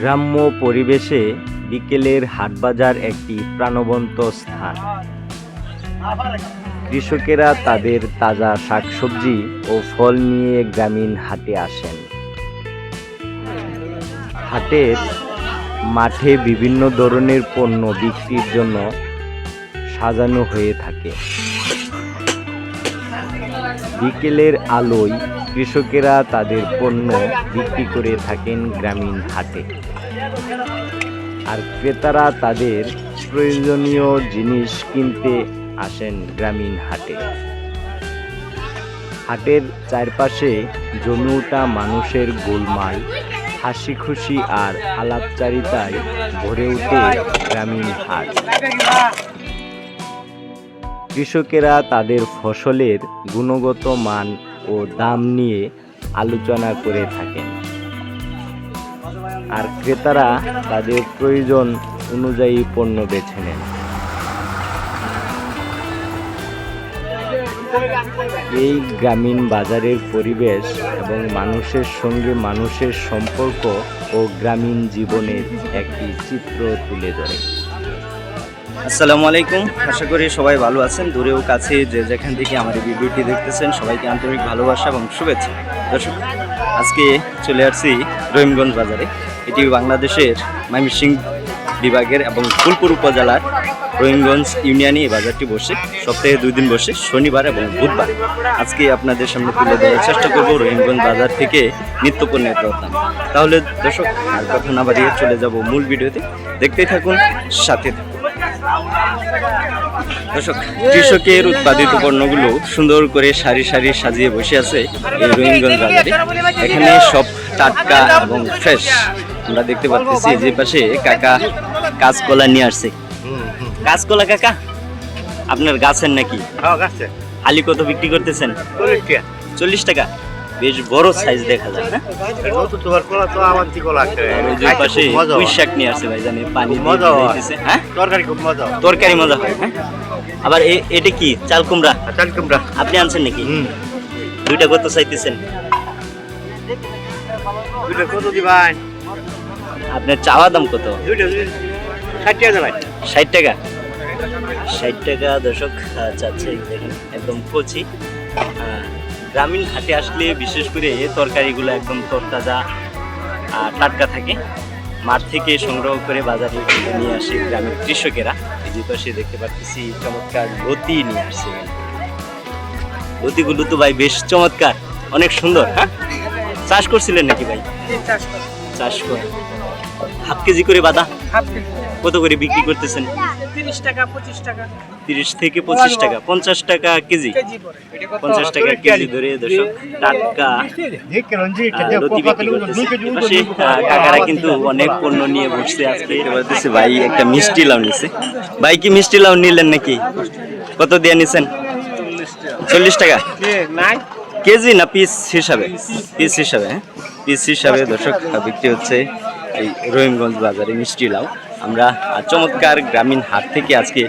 গ্রাম্য পরিবেশে বিকেলের হাটবাজার একটি প্রাণবন্ত স্থান। কৃষকেরা তাদের তাজা শাকসবজি ও ফল নিয়ে গ্রামীণ হাটে আসেন। হাটের মাঠে বিভিন্ন ধরনের পণ্য বিক্রির জন্য সাজানো হয়ে থাকে। বিকেলের আলোয় কৃষকেরা তাদের পণ্য বিক্রি করে থাকেন গ্রামীণ হাটে। আর ক্রেতারা তাদের প্রয়োজনীয় জিনিস কিনতে আসেন গ্রামীণ হাটে। হাটের চারপাশে জমে ওঠা মানুষের গোলমাল হাসি খুশি আর আলাপচারিতায় ভরে ওঠে গ্রামীণ হাট। কৃষকেরা তাদের ফসলের গুণগত মান ও দাম নিয়ে আলোচনা করে থাকেন। আর ক্রেতারা তাদের প্রয়োজন অনুযায়ী পণ্য বেছে নেন। এই গ্রামীণ বাজারের পরিবেশ এবং মানুষের সঙ্গে মানুষের সম্পর্ক ও গ্রামীণ জীবনের একটি চিত্র তুলে ধরে। আসসালামু আলাইকুম। আশা করি সবাই ভালো আছেন। দূরেও কাছে যে যেখান থেকে এই ভিডিওটি দেখতেছেন, সবাইকে আন্তরিক ভালোবাসা এবং শুভেচ্ছা। দর্শক, আজকে চলে আসছি রহিমগঞ্জ বাজারে। এটি বাংলাদেশের ময়মনসিংহ বিভাগের এবং ফুলপুর উপজেলার রহিমগঞ্জ ইউনিয়নে এই বাজারটি বসে, সপ্তাহে দুই দিন বসে, শনিবার এবং বুধবার। আজকে আপনাদের সামনে তুলে দেওয়ার চেষ্টা করব রহিমগঞ্জ বাজার থেকে নিত্য পণ্যের দরদাম তাহলে দর্শক, আর কথা না বাড়িয়ে চলে যাব মূল ভিডিওতে। দেখতেই থাকুন, সাথে দর্শক, কৃষকের উৎপাদিত পণ্যগুলো সুন্দর করে সারি সারি সাজিয়ে বসে আছে এই রহিমগঞ্জ বাজারে। এখানে সব টাটকা এবং ফ্রেশ আমরা দেখতে পাচ্ছি যে পাশে কাকা কাঁচকলা নিয়ে আসছে। কাঁচকলা কাকা আপনার গাছের নাকি? আলি কত বিক্রি করতেছেন? চল্লিশ টাকা। বেশ বড় সাইজ দেখা যায় না? পাশে পুঁই শাক নিয়ে আসছে ভাই জানি পানি মজা হয়। হ্যাঁ? তরকারি খুব মজা তরকারি মজা হয় হ্যাঁ? আবার এ- এটা কি? চাল কুমড়া? চাল কুমড়া। আপনি আনছেন নাকি? হুম। দুইটা কত চাইতেছেন? দুইটা কত দিবাই? আপনার চাওয়া দাম কত? ষাট টাকা ষাট টাকা? ষাট টাকা দর্শক চাচ্ছে দেখেন একদম কচি। গ্রামীণ হাটে আসলে বিশেষ করে তরকারিগুলো একদম তরতাজা টাটকা থাকে। মাঠ থেকে সংগ্রহ করে বাজারে নিয়ে আসে গ্রামের কৃষকেরা। এই যে পাশে দেখতে পাচ্ছি চমৎকার গতি নিয়ে আসছে গতিগুলো তো ভাই বেশ চমৎকার অনেক সুন্দর হ্যাঁ? চাষ করছিলেন নাকি ভাই? চাষ করে হাফ কেজি করে বাদা। কত করে বিক্রি করতেছেন? তিরিশ টাকা পঁচিশ টাকা। তিরিশ থেকে পঁচিশ টাকা পঞ্চাশ টাকা কেজি। কেজি পঞ্চাশ টাকা কেজি ধরে দর্শক টাটকা। কাকারা কিন্তু অনেক পণ্য নিয়ে বসছে আজকে। পাচ্ছি ভাই একটা মিষ্টি লাউ নিছে। ভাই কি মিষ্টি লাউ নিলেন নাকি? কত দিয়ে নিছেন? চল্লিশ টাকা। কেজি না পিস হিসাবে? পিস হিসাবে হ্যাঁ? পিস হিসাবে দর্শক বিক্রি হচ্ছে এই রহিমগঞ্জ বাজারে মিষ্টি লাউ। আমরা চমৎকার গ্রামীণ হাট থেকে আজকে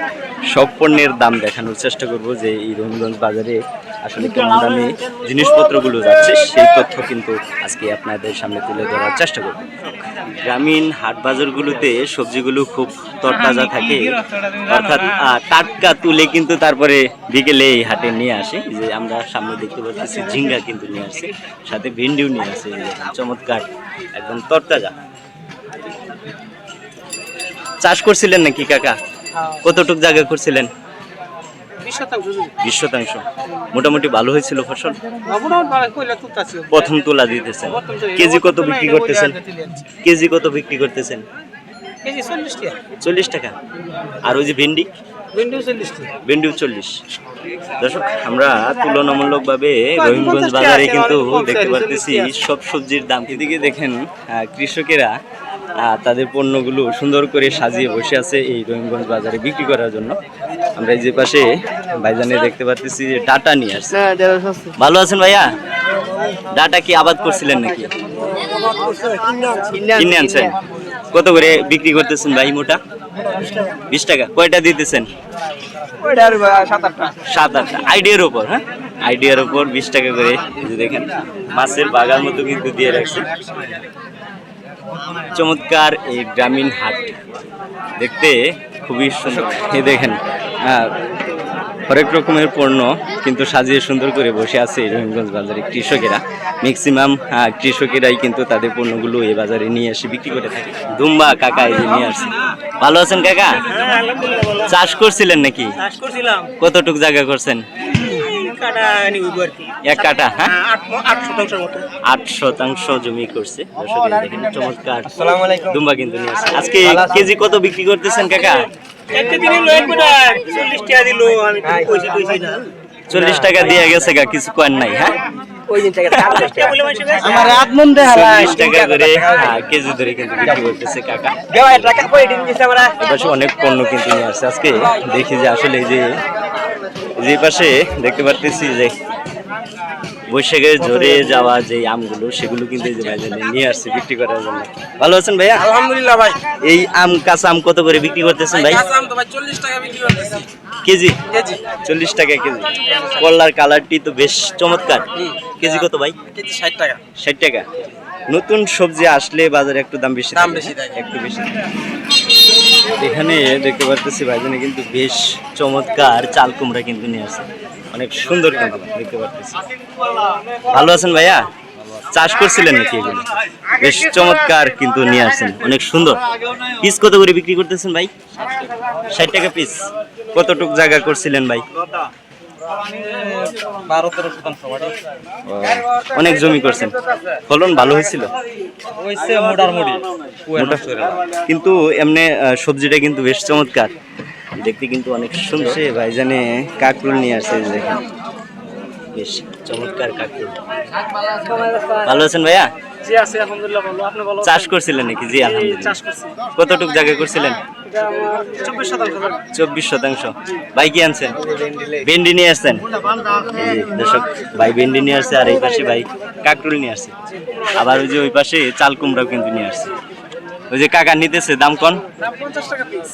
সব পণ্যের দাম দেখানোর চেষ্টা করব যে এই রহিমগঞ্জ বাজারে আসলে কেমন দামে জিনিসপত্রগুলো যাচ্ছে, সেই তথ্য কিন্তু আজকে আপনাদের সামনে তুলে ধরার চেষ্টা করব। গ্রামীণ হাট বাজারগুলোতে সবজিগুলো খুব তরতাজা থাকে। অর্থাৎ টাটকা তুলে কিন্তু তারপরে বিকেলে এই হাটে নিয়ে আসে। যে আমরা সামনে দেখতে পাচ্ছি ঝিঙ্গা কিন্তু নিয়ে আসছে সাথে ভিন্ডিও নিয়ে আসে। চমৎকার, একদম তরতাজা। চাষ করছিলেন নাকি কাকা? কতটুক জায়গা করছিলেন? বিশ শতাংশ। মোটামুটি ভালো হয়েছিল ফসল। প্রথম তোলা দিতেছেন। কেজি কত বিক্রি করতেছেন। কেজি কত বিক্রি করতেছেন? চল্লিশ টাকা। আর ওই যে ভেন্ডি? চল্লিশ। দর্শক আমরা তুলনামূলকভাবে রহিমগঞ্জ বাজারে কিন্তু দেখতে পারতেছি সব সবজির দাম। এদিকে দেখেন কৃষকেরা আহ, তাদের পণ্যগুলো সুন্দর করে সাজিয়ে বসে আছে এই রহিমগঞ্জ বাজারে বিক্রি করার জন্য। আমরা এই যে পাশে ভাইজানে দেখতে পারতেছি যে ডাটা নিয়ে আসছে। ভালো আছেন ভাইয়া? ডাটা কি আবাদ করছিলেন নাকি? কিনে আনছেন। কত করে বিক্রি করতেছেন ভাই মোটা? বিশ টাকা। কয়টা দিতেছেন? সাত আটটা। আইডিয়ার উপর হ্যাঁ? আইডিয়ার উপর বিশ টাকা করে দেখেন মাছের বাগার মতো কিন্তু দিয়ে রাখছে। চমৎকার এই গ্রামীণ হাট। দেখতে খুবই সুন্দর। দেখেন হরেক রকমের পণ্য কিন্তু সাজিয়ে সুন্দর করে বসে আছে এই রহিমগঞ্জ বাজারে কৃষকেরা। ম্যাক্সিমাম কৃষকেরাই কিন্তু তাদের পণ্যগুলো এই বাজারে নিয়ে এসে বিক্রি করে থাকে। দুম্বা কাকা এই নিয়ে আসছে। ভালো আছেন কাকা? চাষ করছিলেন নাকি? কতটুক জায়গা করছেন? কাটা নিব আর কি। এক কাটা হ্যাঁ? আট আট শতাংশের মতো। আট শতাংশ জমি করছে। দেখেন চমৎকার। দুম্বা কিন্তু নিয়ে আসছে। আজকে কেজি কত বিক্রি করতেছেন কাকা? চল্লিশ টাকা দিয়ে গেছে গা কিছু কয়েন নাই হ্যাঁ? আমার রাত মন চল্লিশ টাকা করে হ্যাঁ, কেজি ধরে কিন্তু বিক্রি করতেছে কাকা। অনেক পণ্য কিন্তু নিয়ে আসছে। আজকে দেখি যে আসলে এই যে যে পাশে দেখতে পারতেছি যে বৈশাখের ঝরে যাওয়া যে আমগুলো সেগুলো কিন্তু এই যে বাজারে নিয়ে আসছে বিক্রি করার জন্য। ভালো আছেন ভাইয়া? আলহামদুলিল্লাহ ভাই। এই আম কাঁচা আম কত করে বিক্রি করতেছেন ভাই? আম তো ভাই চল্লিশ টাকা বিক্রি করতেছি। কেজি? কেজি। চল্লিশ টাকা কেজি। কলার কালারটি তো বেশ চমৎকার। কেজি কত ভাই? কেজি ষাট টাকা। ষাট টাকা। নতুন সবজি আসলে বাজারে একটু দাম বেশি দাম বেশি একটু বেশি এখানে দেখতে পারতেছি ভাইজানে কিন্তু বেশ চমৎকার চাল কুমড়া কিন্তু নিয়ে আসছে। অনেক সুন্দর কিন্তু দেখতে পারতেছি। ভালো আছেন ভাইয়া? চাষ করছিলেন নাকি এগুলো? বেশ চমৎকার কিন্তু নিয়ে আসছেন, অনেক সুন্দর। পিস কত করে বিক্রি করতেছেন ভাই? ষাট টাকা পিস। কতটুক জায়গা করছিলেন ভাই? বারো তেরো শতাংশ অনেক জমি করছেন। ফলন ভালো হয়েছিল? মোটামুটি। কিন্তু এমনি সবজিটা কিন্তু বেশ চমৎকার। দেখতে কিন্তু অনেক সুন্দর। সে ভাইজানে কাকরুল নিয়ে আসছে দেখেন বেশ চমৎকার কাকরুল। ভালো আছেন ভাইয়া? জি আছে আলহামদুলিল্লাহ ভালো। আপনি ভালো চাষ করছিলেন নাকি? জি আলহামদুলিল্লাহ। কতটুক জায়গা করছিলেন? চব্বিশ শতাংশ। ভাই কি আনছেন? ভেন্ডি নিয়ে আসছেন? দর্শক ভাই ভেন্ডি নিয়ে আসছে আর এই পাশে ভাই কাকরুল নিয়ে আসছে। আবার ওই যে ওই পাশে চাল কুমড়াও কিন্তু নিয়ে আসছে। ওই যে কাকা নিতেছে দাম কন? দাম পঞ্চাশ টাকা পিস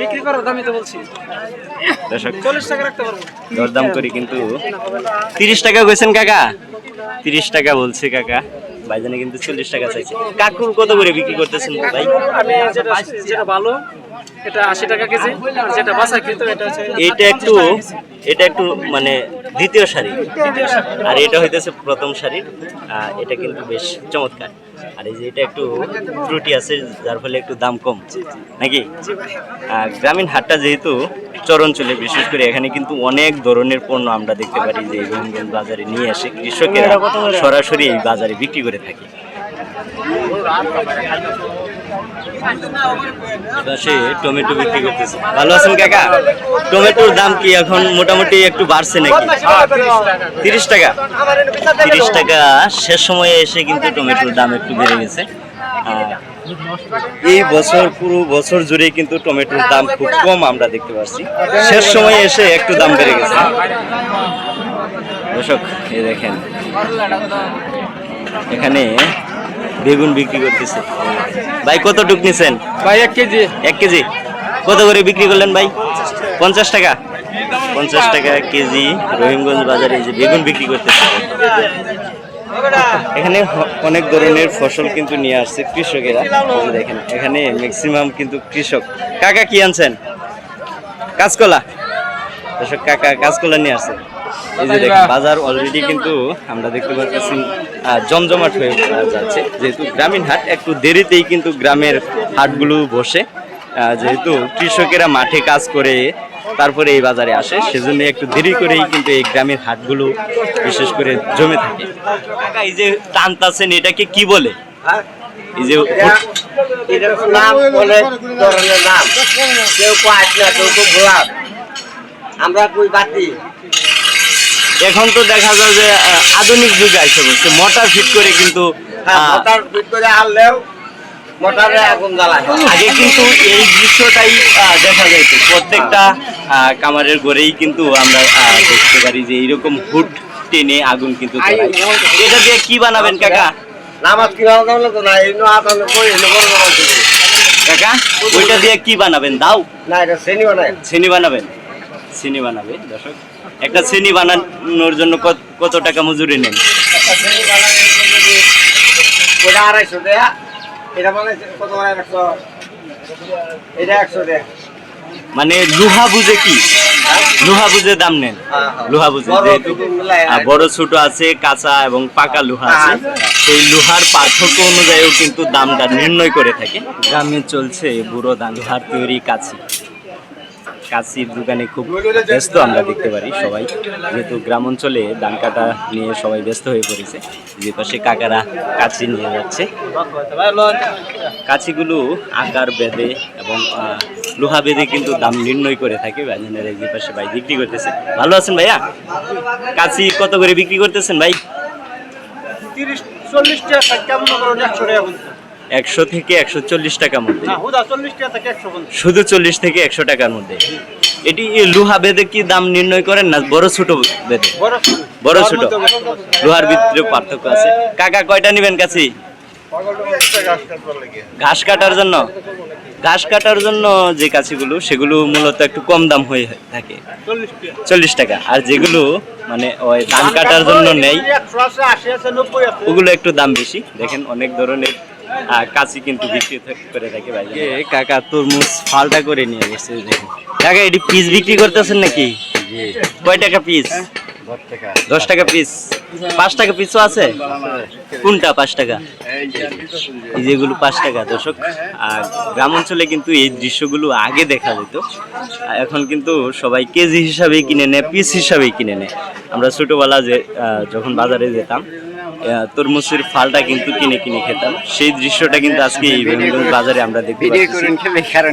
বিক্রি করার দামই তো বলছি। টাকা রাখতে পারব। দরদাম করি কিন্তু। তিরিশ টাকা কইছেন কাকা? তিরিশ টাকা বলছে কাকা। ভাইজানে কিন্তু চল্লিশ টাকা চাইছে। কাকুর কত করে বিক্রি করতেছেন ভাই? যেটা ভালো এটা আশি টাকা কেজি। আর যেটা বাসা কিন্তু এটা হচ্ছে এইটা একটু এটা একটু মানে দ্বিতীয় শাড়ি। আর এটা হইতেছে প্রথম আহ, এটা কিন্তু বেশ চমৎকার। আর এই যে এটা একটু ত্রুটি আছে যার ফলে একটু দাম কম। নাকি? গ্রামীণ হাটটা যেহেতু চরঞ্চলে বিশেষ করে এখানে কিন্তু অনেক ধরনের পণ্য আমরা দেখতে পারি যে রহিমগঞ্জ বাজারে নিয়ে আসে কৃষকেরা। সরাসরি এই বাজারে বিক্রি করে থাকে। টমেটো বিক্রি করতেছে। ভালো আছেন কাকা? টমেটোর দাম কি এখন মোটামুটি একটু বাড়ছে নাকি? তিরিশ টাকা। তিরিশ টাকা। শেষ সময়ে এসে কিন্তু টমেটোর দাম একটু বেড়ে গেছে। এই বছর পুরো বছর জুড়ে কিন্তু টমেটোর দাম খুব কম আমরা দেখতে পাচ্ছি। শেষ সময়ে এসে একটু দাম বেড়ে গেছে। দর্শক দেখেন। এখানে বেগুন বিক্রি করতেছে। ভাই কতটুক নিছেন? ভাই এক কেজি। এক কেজি? কত করে বিক্রি করলেন ভাই? পঞ্চাশ টাকা? পঞ্চাশ টাকা কেজি রহিমগঞ্জ বাজারে এই যে বেগুন বিক্রি করতেছে। এখানে অনেক ধরনের ফসল কিন্তু নিয়ে আসছে কৃষকেরা। দেখেন এখানে ম্যাক্সিমাম কিন্তু কৃষক। কাকা কি আনছেন? কাঁচকলা। কাঁচকলা নিয়ে আসছে। এই যে দেখেন বাজার অলরেডি কিন্তু আমরা দেখতে পাচ্ছি জমজমাট হয়ে যাচ্ছে। যেহেতু গ্রামীণ হাট একটু দেরিতেই কিন্তু গ্রামের হাটগুলো বসে। যেহেতু কৃষকেরা মাঠে কাজ করে তারপরে এই বাজারে আসে সেজন্য একটু দেরি করেই কিন্তু এই গ্রামের হাটগুলো বিশেষ করে জমে থাকে। এই যে টানতাছেন এটাকে কি বলে? এই যে নাম অনেক ধরনের নাম। কেউ পাঁচ না কেউ তো আমরা কই বাতি এখন তো দেখা যায় যে আধুনিক যুগে আসে বলছে। মোটর ফিট করে কিন্তু হ্যাঁ, মোটর ফিট করে আনলেও মোটরে আগুন জ্বালায়। আগে কিন্তু এই দৃশ্যটাই দেখা যাইতো। প্রত্যেকটা কামারের ঘরেই কিন্তু আমরা দেখতে পারি যে এইরকম হুট টেনে আগুন কিন্তু এটা দিয়ে কি বানাবেন কাকা? নামাজ কি ভালো তো? না এই বড় করে। কাকা ওইটা দিয়ে কি বানাবেন? দাও। না এটা শ্রেণি বানায়। চিনি বানাবেন? চিনি বানাবে দর্শক। একটা চিনি বানানোর জন্য কত- কত টাকা মজুরি নেন? এটা আড়াইশো দেয়া এটা মানে কত একশো? এটা একশো দেয়া। মানে লোহা বুঝে কি? লোহা বুঝে দাম নেন। লোহা বুঝে বড় যেহেতু ছোট বড় ছোট আছে কাঁচা এবং পাকা লোহা আছে। সেই লোহার পার্থক্য অনুযায়ীও কিন্তু দামটা নির্ণয় করে থাকে গ্রামে চলছে বুড়ো দান লোহার তৈরি কাছি। কাছির দোকানে খুব ব্যস্ত আমরা দেখতে পারি সবাই। যেহেতু গ্রাম অঞ্চলে ধান কাটা নিয়ে সবাই ব্যস্ত হয়ে পড়েছে, যে পাশে কাকারা কাছি নিয়ে যাচ্ছে। কাছিগুলো আকার বেঁধে এবং লোহা বেঁধে কিন্তু দাম নির্ণয় করে থাকে ভাইজানের যে পাশে ভাই বিক্রি করতেছে। ভালো আছেন ভাইয়া? কাছি কত করে বিক্রি করতেছেন ভাই? তিরিশ, চল্লিশ টাকা কেমন একশো থেকে একশো চল্লিশ টাকার মধ্যে। শুধু চল্লিশ থেকে একশো টাকার মধ্যে। এটি লোহা বেঁধে কি দাম নির্ণয় করেন না বড় ছোট বেঁধে বড় ছোট। লোহার ভিতরে পার্থক্য আছে। কাকা কয়টা নিবেন কাছি? ঘাস কাটার জন্য। ঘাস কাটার জন্য যে কাছিগুলো সেগুলো মূলত একটু কম দাম হয়ে থাকে। চল্লিশ টাকা। আর যেগুলো মানে ওই ধান কাটার জন্য নেই ওগুলো একটু দাম বেশি। দেখেন অনেক ধরনের আহ, কিন্তু বিক্রি করে থাকে ভাই। কাকা তরমুজ ফালটা করে নিয়ে গেছে কাকা এটি পিস বিক্রি করতেছেন নাকি? কয় টাকা পিস দশ টাকা। পিস পাঁচ টাকা পিসও আছে? কোনটা পাঁচ টাকা? এই যেগুলো পাঁচ টাকা দর্শক আর গ্রাম অঞ্চলে কিন্তু এই দৃশ্যগুলো আগে দেখা যেত। এখন কিন্তু সবাই কেজি হিসাবেই কিনে নেয় পিস হিসাবেই কিনে নেয়। আমরা ছোটবেলা যে আহ, যখন বাজারে যেতাম তরমুজের ফালটা কিন্তু কিনে কিনে খেতাম। সেই দৃশ্যটা কিন্তু আজকে এই রহিমগঞ্জ বাজারে আমরা দেখতে পাচ্ছি।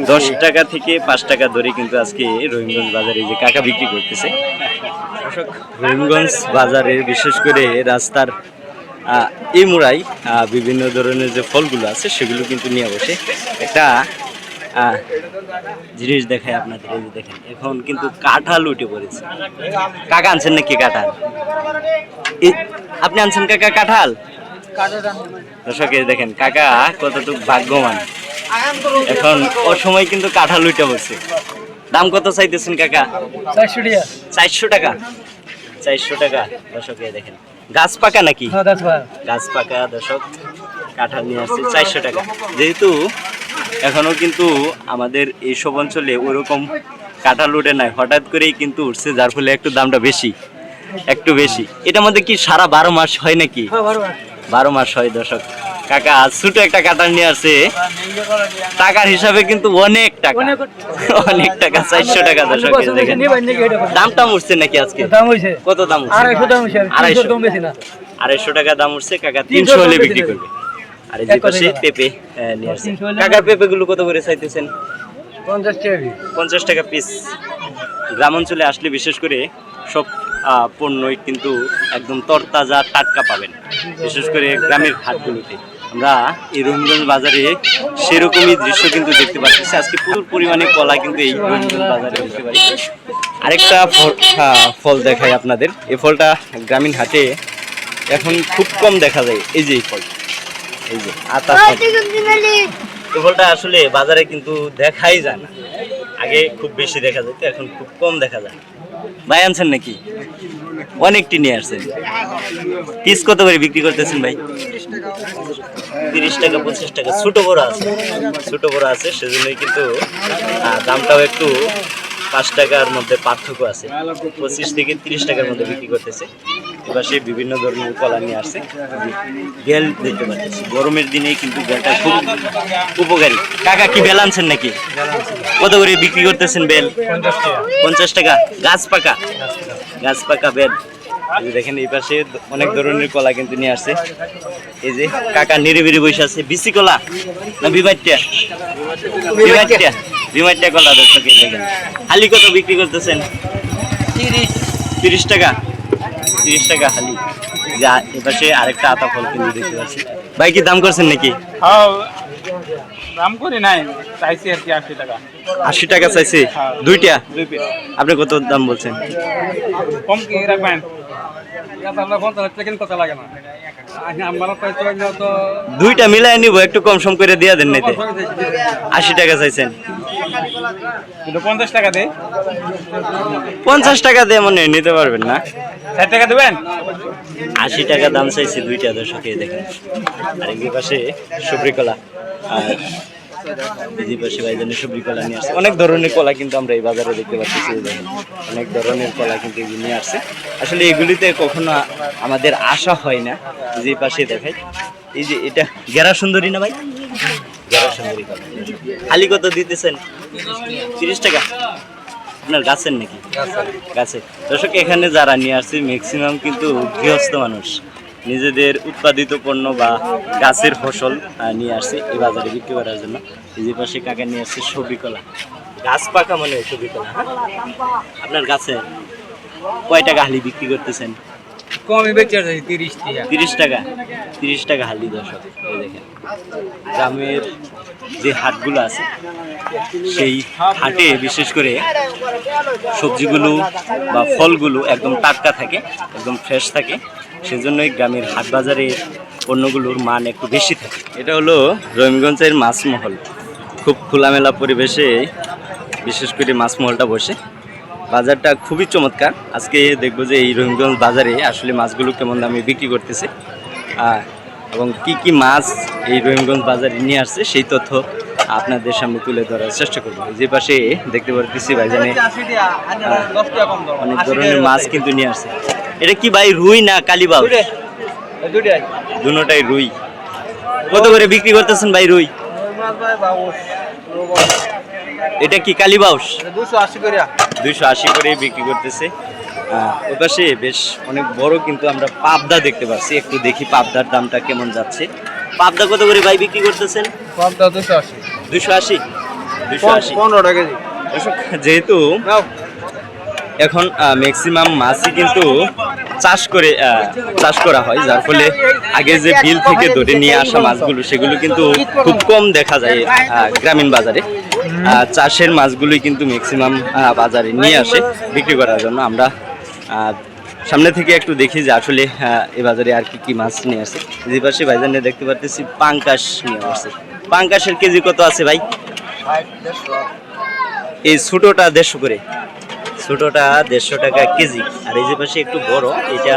দশ টাকা থেকে পাঁচ টাকা ধরে কিন্তু আজকে রহিমগঞ্জ বাজারে যে কাকা বিক্রি করতেছে। রহিমগঞ্জ বাজারে বিশেষ করে রাস্তার আহ, এই মোড়াই আহ, বিভিন্ন ধরনের যে ফলগুলো আছে সেগুলো কিন্তু নিয়ে বসে। একটা জিনিস দেখায় আপনাদের এই দেখেন এখন কিন্তু কাঁঠাল উঠে পড়েছে। কাকা আনছেন নাকি কাঁঠাল? আপনি আনছেন কাকা কাঁঠাল? দর্শক দেখেন কাকা কতটুকু ভাগ্যবান। এখন অসময় কিন্তু কাঁঠাল উঠে বসে দাম কত চাইতেছেন কাকা? চারশো টাকা। চারশো টাকা? চারশো টাকা। দর্শক দেখেন গাছ পাকা নাকি? হ্যাঁ গাছ পাকা দর্শক কাঁঠাল নিয়ে আসছে চারশো টাকা। যেহেতু এখনও কিন্তু আমাদের এইসব অঞ্চলে ওরকম কাঁঠাল উঠে নাই। হঠাৎ করেই কিন্তু উঠছে যার ফলে একটু দামটা বেশি একটু বেশি। এটার মধ্যে কি সারা বারো মাস হয় নাকি? হ্যাঁ বারো মাস। হয় দর্শক। কাকা ছোট একটা কাঁঠাল নিয়ে আসছে। টাকার হিসাবে কিন্তু অনেক টাকা। অনেক টাকা চারশো টাকা দর্শক দেখেন। দামটা উঠছে নাকি আজকে? কত দাম আড়াইশো টাকা দাম উঠছে কাকা তিনশো হলে বিক্রি করবে। আর এই পাশে। পেঁপে নিয়ে আসছে কাকার পেঁপে গুলো কত? করে চাইতেছেন? পঞ্চাশ টাকা পঞ্চাশ টাকা পিস গ্রাম অঞ্চলে আসলে বিশেষ করে সব পণ্যই কিন্তু একদম তরতাজা টাটকা পাবেন। বিশেষ করে গ্রামের হাটগুলোতে। আমরা এই রহিমগঞ্জ বাজারে সেরকমই দৃশ্য কিন্তু দেখতে পাচ্ছি। আজকে প্রচুর পরিমাণে কলা কিন্তু এই রহিমগঞ্জ বাজারে দেখতে পারি আরেকটা ফল দেখাই আপনাদের। এই ফলটা গ্রামীণ হাটে এখন খুব কম দেখা যায়। এই যে এই ফল। এই যে আতা ফল আসলে বাজারে কিন্তু দেখাই যায় না। আগে খুব বেশি দেখা যেত এখন খুব কম দেখা যায়। ভাই আনছেন নাকি? অনেকটি নিয়ে আসছেন। পিস কত করে বিক্রি করতেছেন ভাই? তিরিশ টাকা পঁচিশ টাকা ছোট বড় আছে। ছোট বড় আছে সেজন্যই কিন্তু দামটাও একটু পাঁচ টাকার মধ্যে পার্থক্য আছে। পঁচিশ থেকে তিরিশ টাকার মধ্যে বিক্রি করতেছে। সে বিভিন্ন ধরনের কলা নিয়ে আসছে। বেল দেখতে পাচ্ছি। গরমের দিনে কিন্তু বেলটা খুব উপকারী। কাকা, কি বেল আনছেন নাকি? কত করে বিক্রি করতেছেন বেল? পঞ্চাশ টাকা। গাছ পাকা? গাছ পাকা বেল। দেখেন, এই পাশে অনেক ধরনের কলা কিন্তু নিয়ে আসছে। এই যে কাকা নিরিবিরি বসে আছে। বিসি কলা না বিমাটিয়া বিমাটিয়া বিমাটিয়া কলা, দর্শক দেখেন। হালি কত বিক্রি করতেছেন? তিরিশ। তিরিশ টাকা। তিরিশ টাকা হালি। যা এপাশে আরেকটা আতা ফল কিন্তু দেখতে পাচ্ছি। ভাই কি দাম করছেন নাকি? হ্যাঁ দাম করি নাই চাইছি আর কি আশি টাকা। আশি টাকা চাইছে? দুইটা? আপনি কত দাম বলছেন? কম কি রাখবেন? লাগে না? দুইটা মিলাই নিব একটু কম সম করে দিয়া দেন নাইতে। আশি টাকা চাইছেন। কিন্তু পঞ্চাশ টাকা দে। পঞ্চাশ টাকা দিয়ে মনে নিতে পারবেন না। ষাট টাকা দেবেন? আশি টাকা দাম চাইছি দুইটা দর্শক এই দেখেন। আর এই পাশে সুপ্রি কলা। আর এই পাশে ভাইজানের সুপ্রি কলা নিয়ে আসছে। অনেক ধরনের কলা কিন্তু আমরা এই বাজারে দেখতে পাচ্ছি অনেক ধরনের কলা কিন্তু এগুলি নিয়ে আসছে। আসলে এগুলিতে কখনো আমাদের আশা হয় না যে পাশে দেখাই। এই যে এটা গেরা সুন্দরী না ভাই? খালি কত দিতেছেন? তিরিশ টাকা? আপনার গাছের নাকি? গাছে দর্শক এখানে যারা নিয়ে আসছে ম্যাক্সিমাম কিন্তু গৃহস্থ মানুষ। নিজেদের উৎপাদিত পণ্য বা গাছের ফসল নিয়ে আসছে এই বাজারে বিক্রি করার জন্য। এই যে পাশে কাকা নিয়ে আসছে সবজি কলা গাছ পাকা মানে হয় কলা হ্যাঁ? আপনার গাছে কয় টাকা হালি বিক্রি করতেছেন? কমই বেচে যাই তিরিশ টাকা। তিরিশ টাকা তিরিশ টাকা হালি দর্শক, এই দেখেন। গ্রামের যে হাটগুলো আছে, সেই হাটে বিশেষ করে সবজিগুলো বা ফলগুলো একদম টাটকা থাকে, একদম ফ্রেশ থাকে। সেজন্যই গ্রামের হাট বাজারে পণ্যগুলোর মান একটু বেশি থাকে। এটা হলো রহিমগঞ্জের মাছমহল খুব খোলামেলা পরিবেশে বিশেষ করে মাছমহলটা বসে। বাজারটা খুবই চমৎকার। আজকে দেখব যে এই রহিমগঞ্জ বাজারে আসলে মাছগুলো কেমন দামে বিক্রি করতেছে। এবং কি কি মাছ এই রহিমগঞ্জ বাজারে নিয়ে আসছে সেই তথ্য আপনাদের সামনে তুলে ধরার চেষ্টা করব। যে পাশে দেখতে পারতেছি ভাইজানে অনেক ধরনের মাছ কিন্তু নিয়ে আসছে। এটা কি ভাই রুই না কালীবাউ দুটাই দুটাই রুই। কত করে বিক্রি করতেছেন ভাই রুই? এটা কি কালীবাউস দুশো আশি করে দুইশো আশি করে বিক্রি করতেছে। ওপাশে ওই পাশে বেশ অনেক বড় কিন্তু আমরা পাবদা দেখতে পাচ্ছি। একটু দেখি পাবদার দামটা কেমন যাচ্ছে। পাবদা কত করে ভাই বিক্রি করতেছেন? পাবদা দুশো আশি। দুশো আশি? দুশো আশি। পনেরো টাকা যেহেতু এখন ম্যাক্সিমাম মাছই কিন্তু চাষ করে চাষ করা হয় যার ফলে আগে যে বিল থেকে ধরে নিয়ে আসা মাছগুলো সেগুলো কিন্তু খুব কম দেখা যায় গ্রামীণ বাজারে। চাষের মাছগুলোই কিন্তু ম্যাক্সিমাম বাজারে নিয়ে আসে বিক্রি করার জন্য। আমরা সামনে থেকে একটু দেখি যে আসলে এ বাজারে আর কি কি মাছ নিয়ে আসে। যে পাশে ভাইজানে দেখতে পারতেছি পাঙ্কাশ নিয়ে আসছে পাঙ্কাশের কেজি কত আছে ভাই? এই ছোটোটা দেড়শো করে। ছোটোটা দেড়শো টাকা কেজি। আর এই যে পাশে একটু বড় এটা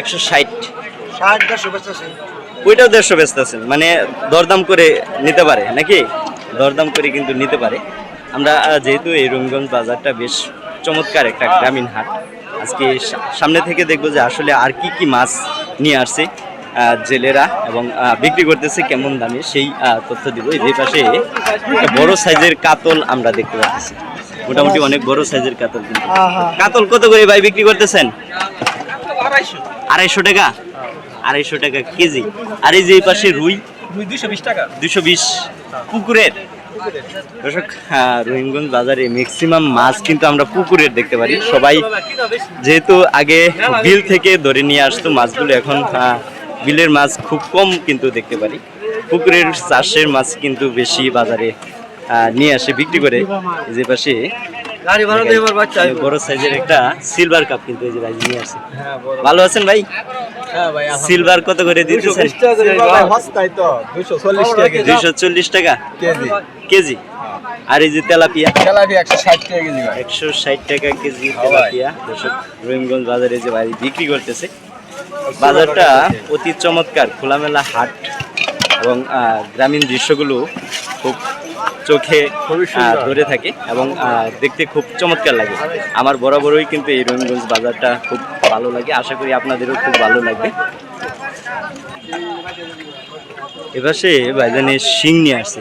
একশো ষাট। ষাট দেড়শো ওইটাও দেড়শো ব্যস্ত আছেন মানে দরদাম করে নিতে পারে নাকি? দরদাম করে কিন্তু নিতে পারে। আমরা যেহেতু এই রঙ্গঞ্জ বাজারটা বেশ চমৎকার একটা গ্রামীণ হাট আজকে সামনে থেকে দেখব যে আসলে আর কি কি মাছ নিয়ে আসছে। জেলেরা এবং আহ, বিক্রি করতেছে কেমন দামে সেই তথ্য দিব। এই পাশে বড় সাইজের কাতল আমরা দেখতে পাচ্ছি। মোটামুটি অনেক বড় সাইজের কাতল কাতল কত করে ভাই বিক্রি করতেছেন? আড়াইশো টাকা। আড়াইশো টাকা কেজি। আর এই যে এই পাশে রুই দুইশো বিশ টাকা। দুশো বিশ পুকুরের। দর্শক রহিমগঞ্জ বাজারে ম্যাক্সিমাম মাছ কিন্তু আমরা পুকুরের দেখতে পারি। সবাই যেহেতু আগে বিল থেকে ধরে নিয়ে আসতো মাছগুলো এখন বিলের মাছ খুব কম কিন্তু দেখতে পারি। পুকুরের চাষের মাছ কিন্তু বেশি বাজারে নিয়ে আসে বিক্রি করে। যে পাশে বড় সাইজের একটা সিলভার কাপ কিন্তু এই যে ভাই নিয়ে আসে। হ্যাঁ ভালো আছেন ভাই? হ্যাঁ সিলভার কত করে কেজি। দুইশো চল্লিশ টাকা? কেজি। কেজি? আর এই যে তেলাপিয়া? তেলাপি একশো ষাট টাকা কেজি ভাই। একশো ষাট টাকা কেজি তেলাপিয়া। রহিমগঞ্জ বাজারে যে ভাই বিক্রি করতেছে বাজারটা অতি চমৎকার খোলামেলা হাট এবং গ্রামীণ দৃশ্যগুলো খুব চোখে ধরে থাকে এবং দেখতে খুব চমৎকার লাগে। আমার বরাবরই কিন্তু এই রহিমগঞ্জ বাজারটা খুব ভালো লাগে। আশা করি আপনাদেরও খুব ভালো লাগবে। এপাশে ভাইজানের শিং নিয়ে আসছে।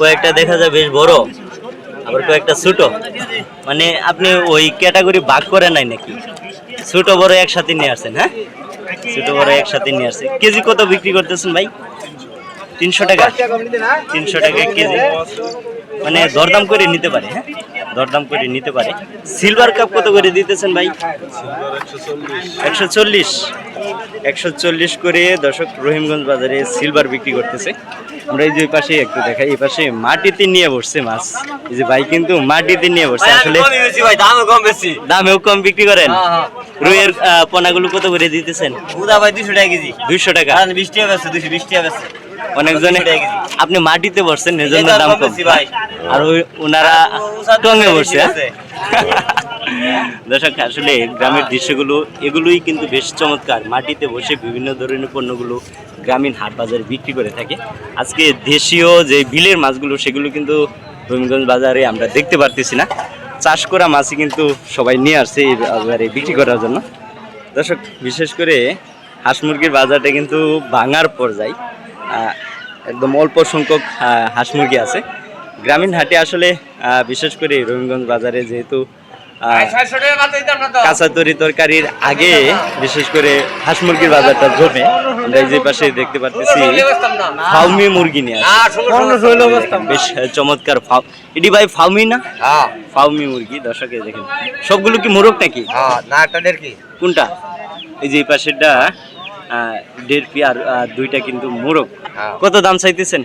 কয়েকটা দেখা যায় বেশ বড় আবার কয়েকটা ছোট। মানে আপনি ওই ক্যাটাগরি ভাগ করে নাই নাকি? ছোট বড় একসাথে নিয়ে আসছেন হ্যাঁ? ছোট করে একসাথে নিয়ে আসছে। কেজি কত বিক্রি করতেছেন ভাই? তিনশো টাকা। তিনশো টাকা কেজি। মানে দরদাম করে নিতে পারে হ্যাঁ? দরদাম করে নিতে পারে। সিলভার কাপ কত করে দিতেছেন ভাই? একশো চল্লিশ। একশো চল্লিশ করে দর্শক রহিমগঞ্জ বাজারে সিলভার বিক্রি করতেছে। আমরা এই যে পাশে একটু দেখাই এই পাশে মাটিতে নিয়ে বসছে মাছ। এই যে ভাই কিন্তু মাটিতে নিয়ে বসছে। আসলে দামও কম বেশি। বিক্রি করেন। রুইয়ের আহ, পোনাগুলো কত করে দিতেছেন? ভাই দুশো টাকা কেজি। দুইশো টাকা। বৃষ্টি হবে দুশো বিশ টাকা বেশি অনেকজনে আপনি মাটিতে বসছেন এজন্য দাম কম। আর ওনারা টঙ্গে বসছে হ্যাঁ? দর্শক আসলে গ্রামের দৃশ্যগুলো এগুলোই কিন্তু বেশ চমৎকার। মাটিতে বসে বিভিন্ন ধরনের পণ্যগুলো গ্রামীণ হাট বাজারে বিক্রি করে থাকে। আজকে দেশীয় যে বিলের মাছগুলো সেগুলো কিন্তু রহিমগঞ্জ বাজারে আমরা দেখতে পারতেছি না। চাষ করা মাছই কিন্তু সবাই নিয়ে আসছে এই বাজারে বিক্রি করার জন্য। দর্শক বিশেষ করে হাঁস মুরগির বাজারটা কিন্তু ভাঙার পর্যায়ে। একদম অল্প সংখ্যক হাঁস মুরগি আছে। গ্রামীণ হাটে আসলে বিশেষ করে রহিমগঞ্জ বাজারে যেহেতু কাঁচা তরি তরকারির আগে বিশেষ করে হাঁস মুরগির বাজারটা জমে। আমরা এই যে পাশে দেখতে পাচ্ছি ফাউমি মুরগি নিয়ে। বেশ চমৎকার ফাউ এটি ভাই ফাউমি না? হ্যাঁ। ফাউমি মুরগি দর্শকে দেখেন। সবগুলো কি মোরগ নাকি? হ্যাঁ না কোনটা? এই যে পাশেরটা দেড় পি আর দুইটা কিন্তু মোরগ। হ্যাঁ। কত দাম চাইতেছেন?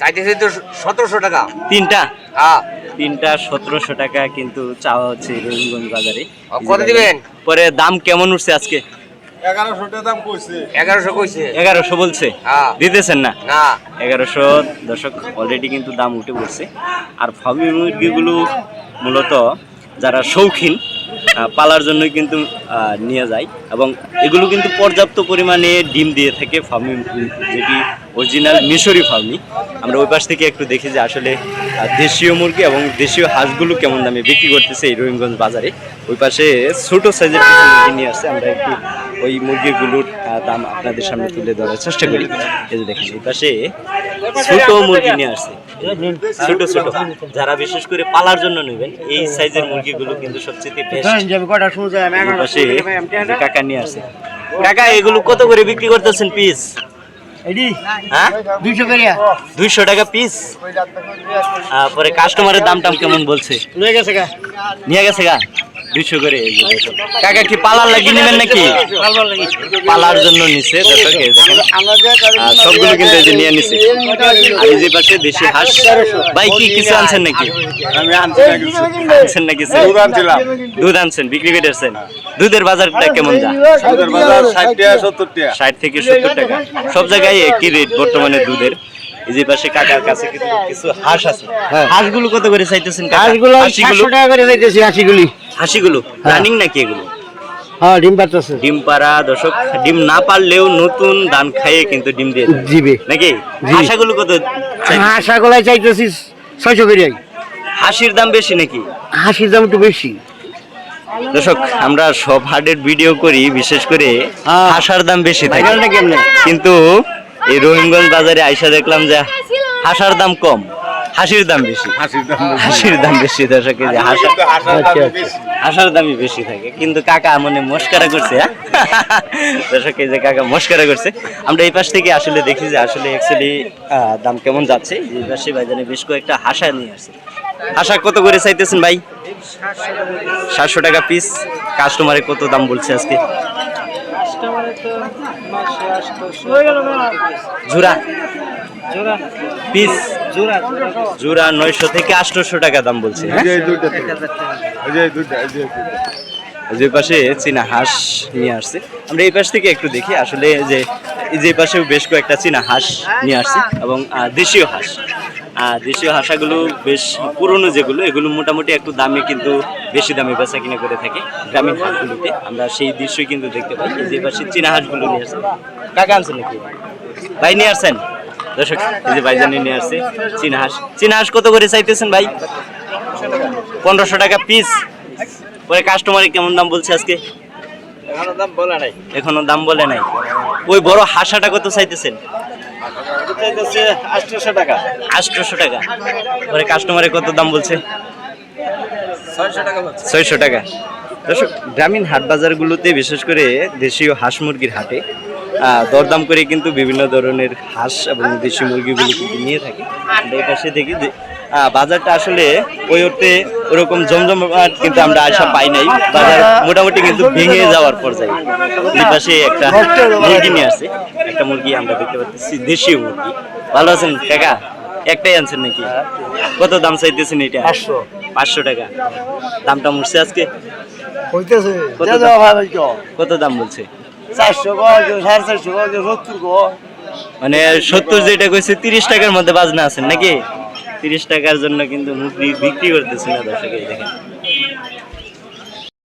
চাইতেছি তো সতেরোশো টাকা। তিনটা? হ্যাঁ। তিনটা সতেরোশো টাকা কিন্তু চাওয়া হচ্ছে রহিমগঞ্জ বাজারে। দিবেন? পরে দাম কেমন উঠছে আজকে? এগারোশো এগারোশো বলছে? হ্যাঁ। দিতেছেন না? না। এগারোশো দশক অলরেডি কিন্তু দাম উঠে পড়ছে। আর ফার্মি মুরগিগুলো মূলত যারা শৌখিন পালার জন্য কিন্তু নিয়ে যায় এবং এগুলো কিন্তু পর্যাপ্ত পরিমাণে ডিম দিয়ে থাকে ফার্মি যেটি অরিজিনাল মিশরি ফার্মি আমরা ওই পাশ থেকে একটু দেখি যে আসলে দেশীয় মুরগি এবং দেশীয় হাঁসগুলো কেমন দামে বিক্রি করতেছে এই রহিমগঞ্জ বাজারে। ওই পাশে ছোটো সাইজের নিয়ে আসছে। আমরা একটু ওই মুরগিগুলোর দাম আপনাদের সামনে তুলে ধরার চেষ্টা করি। এই যে দেখেন এই পাশে ছোট মুরগি নিয়ে আসছে। ছোট ছোট। যারা বিশেষ করে পালার জন্য নেবেন এই সাইজের মুরগিগুলো কিন্তু সবচেয়ে বেস্ট কাকা নিয়ে আসছে। কাকা এগুলো কত করে বিক্রি করতেছেন পিস হ্যাঁ? দুইশো টাকা পিস পরে কাস্টমারের দাম টাম কেমন বলছে? লয়ে গেছে গা। নিয়ে গেছে গা? দুইশো করে। কাকা কি পালার লাগিয়ে নেবেন নাকি? পালার জন্য আর সবগুলো কিন্তু এই যে নিয়ে নিছে। আর এই যে পাশে দেশি হাঁস। ভাই কি কিছু আনছেন নাকি? আনছেন নাকি দুধ আনছিলাম। দুধ আনছেন বিক্রি করতেছেন দুধের বাজারটা কেমন যা? ষাট থেকে সত্তর টাকা। সব জায়গায় একই রেট বর্তমানে দুধের। এই যে পাশে কাকার কাছে কিছু কিছু হাঁস আছে। হাঁসগুলো কত করে চাইতেছেন হাঁসগুলো হাঁসিগুলো? সাতশো টাকা করে যাইতেছি হাসিগুলি। হাঁসিগুলো? রানিং নাকি এগুলো? হ্যাঁ ডিম পাচ্ছে ডিম পাড়া দর্শক ডিম না পারলেও নতুন ধান খাইয়ে কিন্তু ডিম দিয়ে। জিবে। নাকি? হাঁসাগুলো কত চাইতেছি করিয়াই হাসির দাম বেশি নাকি? হাসির দাম একটু বেশি। দর্শক আমরা সব হাটের ভিডিও করি বিশেষ করে হ্যাঁ। হাসার দাম বেশি থাকে। কিন্তু এই রহিমগঞ্জ বাজারে আইসা দেখলাম যে হাসার দাম কম হাসির দাম বেশি। হাসির দাম বেশি। হাসির দাম বেশি দর্শক হাসা কিন্তু হাসার দাম বেশি। দামই বেশি থাকে। কিন্তু কাকা মনে মস্কারা করছে হ্যাঁ? দর্শক যে কাকা মস্কারা করছে। আমরা এই পাশ থেকে আসলে দেখি যে আসলে অ্যাকচুয়ালি দাম কেমন যাচ্ছে। এই পাশে ভাইজানে বেশ কয়েকটা হাসা নিয়ে আসছে। হাসা কত করে চাইতেছেন ভাই? সাতশো টাকা পিস কাস্টমারে কত দাম বলছে আজকে? জোড়া? পিস? জোড়া নয়শো থেকে আটশোশো টাকা দাম বলছে হ্যাঁ? যে পাশে চীনা হাঁস নিয়ে আসছে। আমরা এই পাশ থেকে একটু দেখি আসলে যে এই যে পাশেও বেশ কয়েকটা চীনা হাঁস নিয়ে আসছে এবং দেশীয় হাঁস। আহ, দেশীয় হাঁসাগুলো বেশ পুরনো যেগুলো এগুলো মোটামুটি একটু দামে কিন্তু বেশি দামে বেচা কিনা করে থাকে গ্রামীণ হাটগুলোতে আমরা সেই দৃশ্যই কিন্তু দেখতে পাই এই যে পাশে চীনা হাঁসগুলো নিয়ে আসছে। কাকা আনছেন নাকি? ভাই নিয়ে আসছেন? দর্শক এই যে ভাইজানি নিয়ে আসছে চীনা হাঁস। চীনা হাঁস কত করে চাইতেছেন ভাই? পনেরোশো টাকা পিস পরে কাস্টমারে কেমন দাম বলছে আজকে? এখনও দাম বলে নাই। ওই বড় হাসাটা কত চাইতেছেন? টাকা। আটশোশো টাকা। পরে কাস্টমারে কত দাম বলছে? ছয়শো টাকা দর্শক গ্রামীণ হাট বাজারগুলোতে বিশেষ করে দেশীয় হাঁস মুরগির হাটে দরদাম করে কিন্তু বিভিন্ন ধরনের হাঁস এবং দেশি মুরগিগুলো কিন্তু নিয়ে থাকে। আমরা এই পাশে দেখি বাজারটা আসলে ওই অর্থে ওরকম জমজমাট কিন্তু আমরা আশা পাই নাই। বাজার মোটামুটি কিন্তু ভেঙে যাওয়ার পর্যায়ে। পাশে একটা মুরগি নিয়ে আসছে একটা মুরগি আমরা দেখতে পাচ্ছি দেশীয় মুরগি। ভালো আছেন কাকা? একটাই আনছেন নাকি? কত দাম চাইতেছেন এটা? পাঁচশো। টাকা। দামটা মুড়ছে আজকে? কত দাম? কত বলছে? চারশো সাড়ে চারশো সত্তর মানে সত্তর যেটা কইছে তিরিশ টাকার মধ্যে বাজনা আছেন নাকি? তিরিশ টাকার জন্য কিন্তু বিক্রি করতেছে না দর্শক এই দেখেন।